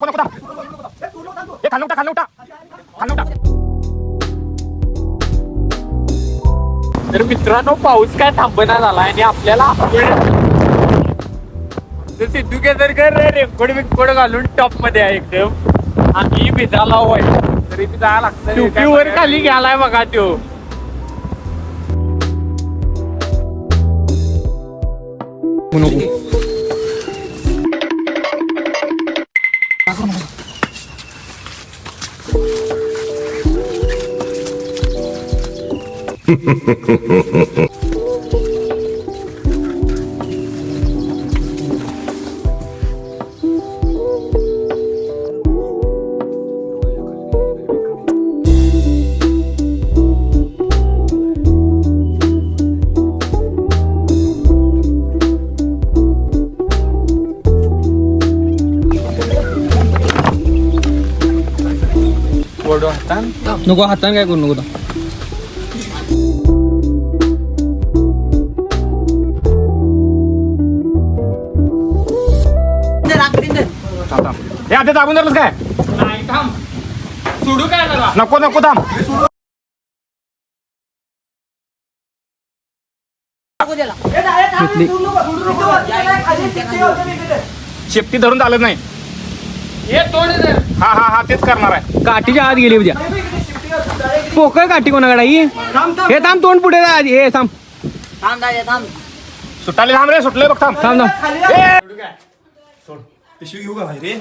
हे तर मित्रांनो पाऊस काय थांबना झाला आणि आपल्याला तर सिद्धू केसरकर रेनकोट बिनकोट घालून टॉपमध्ये आहे एकदम. आणि भिजाला होय. तरी बी जायला लागतं वर खाली घ्यालाय बघा तो. नको. हाताने काय करू नको आता. थांब, थांब. हे आधी दाबून धरलंस काय? नाही थांब. सोडू काय नको नको थांब. शेपटी धरून चालत नाही. हे तोड हा हा हा तेच करणार आहे. काठीच्या आत गेली उद्या. पोकळ काठी कोणाकडे ही हे थांब तोंड पुढे जा आधी. हे थांब. सुटाले थांब. रे सुटले बघ थांब. थांब थांब! पिशवी घेऊ का भाई रे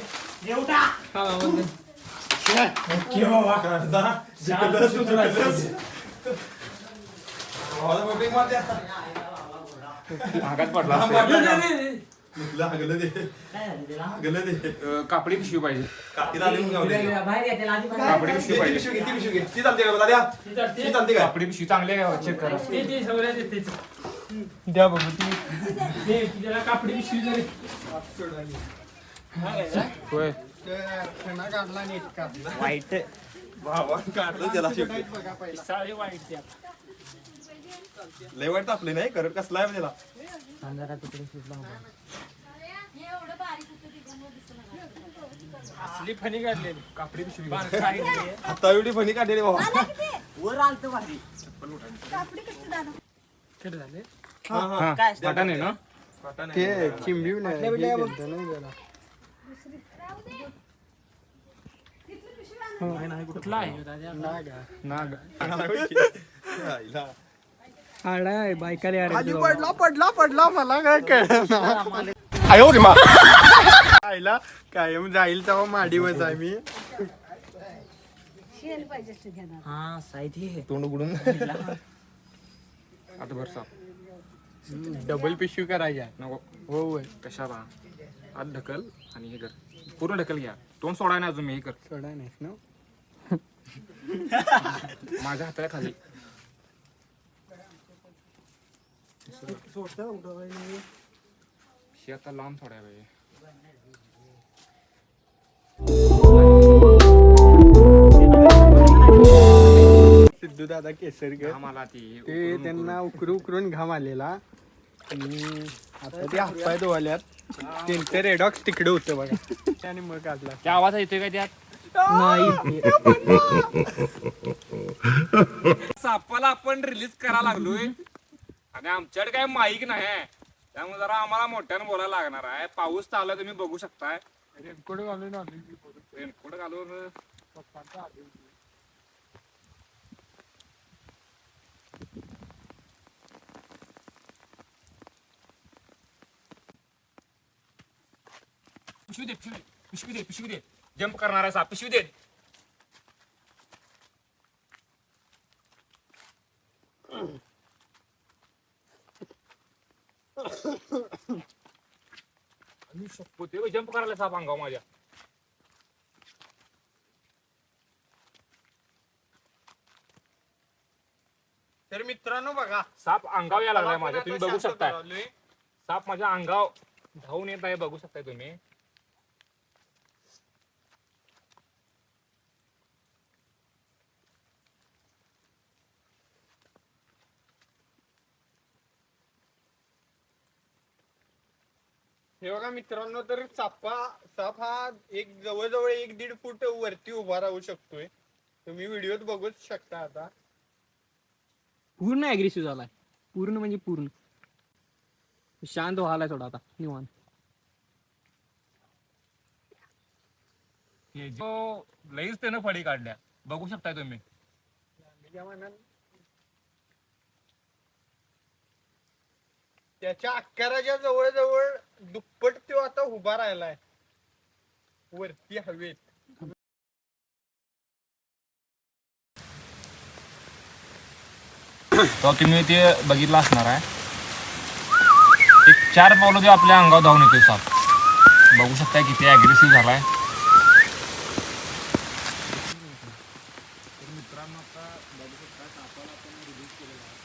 पडला. अं, कापडी पिशवी पाहिजे. कापडी. पिशवी पाहिजे. कापडी पिशवी चांगली आहे का? चेक करा. द्या बघू ती. कापडी पिशवी जरी. होय. वाईट साळी वाईट त्या. लय वाईट तापले नाही करत कसला आहे त्याला. असली फणी काढलेली कापडी पिशवी. आता एवढी फणी काढलेली बाबा. किती झाले. हा बटन आहे ना ते चिंबी कुठला आहे? नाग. बायकाला यार पडला पडला पडला मला काय कळलं आईला कायम जाईल तेव्हा माडीवर आहे मी. तोंड उघडून. आता भर साप डबल पिशवी करायच्या. नको. हो होय. कशाला आत ढकल आणि हे कर. पूर्ण ढकल घ्या. तोंड सोडाय ना अजून मी हे कर. सोडा नाहीस ना? माझ्या हाताला खाली. शी आता लांब थोड्या वेळ. सिद्धू दादा केसरकर मला ती ते त्यांना उकरू उकरून घाम आलेला. आणि आता ते हातपाय धुवाल्यात. त्यांचं रेडॉक्स तिकडे होतं बघा. त्याने मग काढला त्या आवाज येतोय का त्यात? नाही. सापाला आपण रिलीज करा लागलोय. आणि आमच्याकडे काय माईक नाही. आहे. त्यामुळे जरा आम्हाला मोठ्यानं बोलायला लागणार आहे. पाऊस चालू आहे, तुम्ही बघू शकताय. रेनकोट घालून. रेनकोट घालून. पिशवी दे पिशवी दे पिशवी दे पिशवी दे. जम्प करणार आहे साप पिशवी दे. आणि शपथ ते जम्प करायला साप अंगाव माझ्या. तर मित्रांनो बघा साप अंगाव यायला लागलाय माझ्या. तुम्ही बघू शकताय. राहिलोय. साप माझ्या अंगाव धावून येत आहे. बघू शकताय तुम्ही. हे बघा मित्रांनो तर चापा साप हा एक जवळजवळ एक दीड फूट वरती उभा राहू शकतोय. तुम्ही व्हिडिओत बघूच शकता आता. पूर्ण अग्रेसिव्ह झालाय. पूर्ण म्हणजे पूर्ण. शांत व्हायलाय थोडा आता निवांत. हे जो लईच त्यानं फडी काढल्या. बघू शकताय तुम्ही. त्याच्या आकाराच्या जवळजवळ दुप्पट तो आता उभा राहिलाय. वरती हवेत. तो तुम्ही ते बघितला असणार आहे. एक चार पावलं ते आपल्या अंगावर धावून येते साप. बघू शकता किती अग्रेसिव्ह झाला आहे आता बघू शकता सापाला आपण रिलीज केलेला आहे.